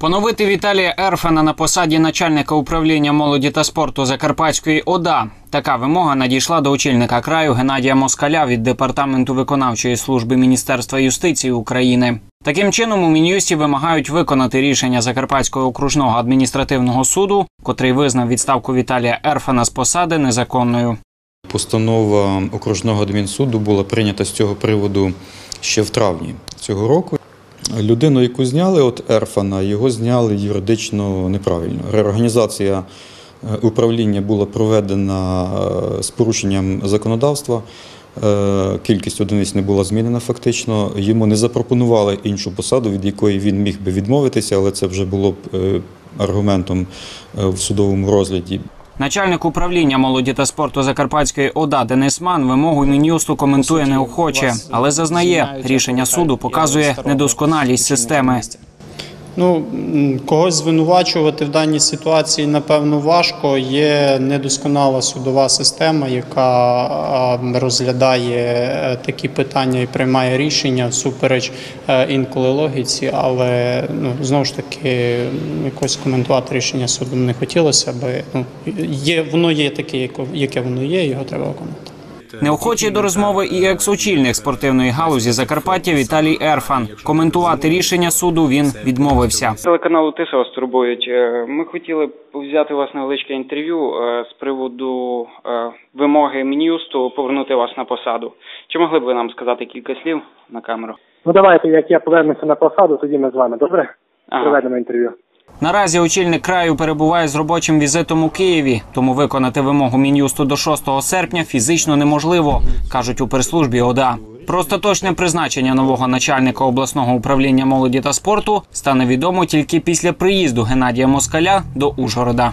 Поновити Віталія Ерфена на посаді начальника управління молоді та спорту Закарпатської ОДА. Така вимога надійшла до очільника краю Геннадія Москаля від департаменту виконавчої служби Міністерства юстиції України. Таким чином, у мін'юсті вимагають виконати рішення Закарпатського окружного адміністративного суду, котрий визнав відставку Віталія Ерфена з посади незаконною. Постанова окружного адмінсуду була прийнята з цього приводу ще в травні цього року. Людину, яку зняли от Ерфана, його зняли юридично неправильно. Реорганізація е, управління була проведена е, з порушенням законодавства. Е, Кількість одиниць не була змінена фактично. Йому не запропонували іншу посаду, від якої він міг би відмовитися, але це вже було б аргументом в судовому розгляді. Начальник управління молоді та спорту Закарпатської ОДА Денис Ман вимогу Мін'юсту коментує неохоче, але зазнає рішення суду показує недосконалість системи. Ну, когось звинувачувати в даній ситуації, напевно, важко. Є недосконала судова система, яка розглядає е, такі питання і приймає рішення всупереч е, інколи логіці, але ну, знову ж таки якось коментувати рішення суду не хотілося би. Ну, є, воно є таке, яке воно є, його треба виконати. Неохочий до розмови і екс-очільник спортивної галузі Закарпаття Віталій Ерфан. Коментувати рішення суду він відмовився. Телеканалу Тиса вас турбують. Е, Ми хотіли б взяти у вас невеличке інтерв'ю е, з приводу е, вимоги Мін'юсту повернути вас на посаду. Чи могли б ви нам сказати кілька слів на камеру? Ну давайте, як я повернуся на посаду, тоді ми з вами добре Ага. проведемо інтерв'ю. Наразі очільник краю перебуває з робочим візитом у Києві, тому виконати вимогу мін'юсту до 6 серпня фізично неможливо, кажуть у прес-службі ОДА. Про остаточне призначення нового начальника обласного управління молоді та спорту стане відомо тільки після приїзду Геннадія Москаля до Ужгорода.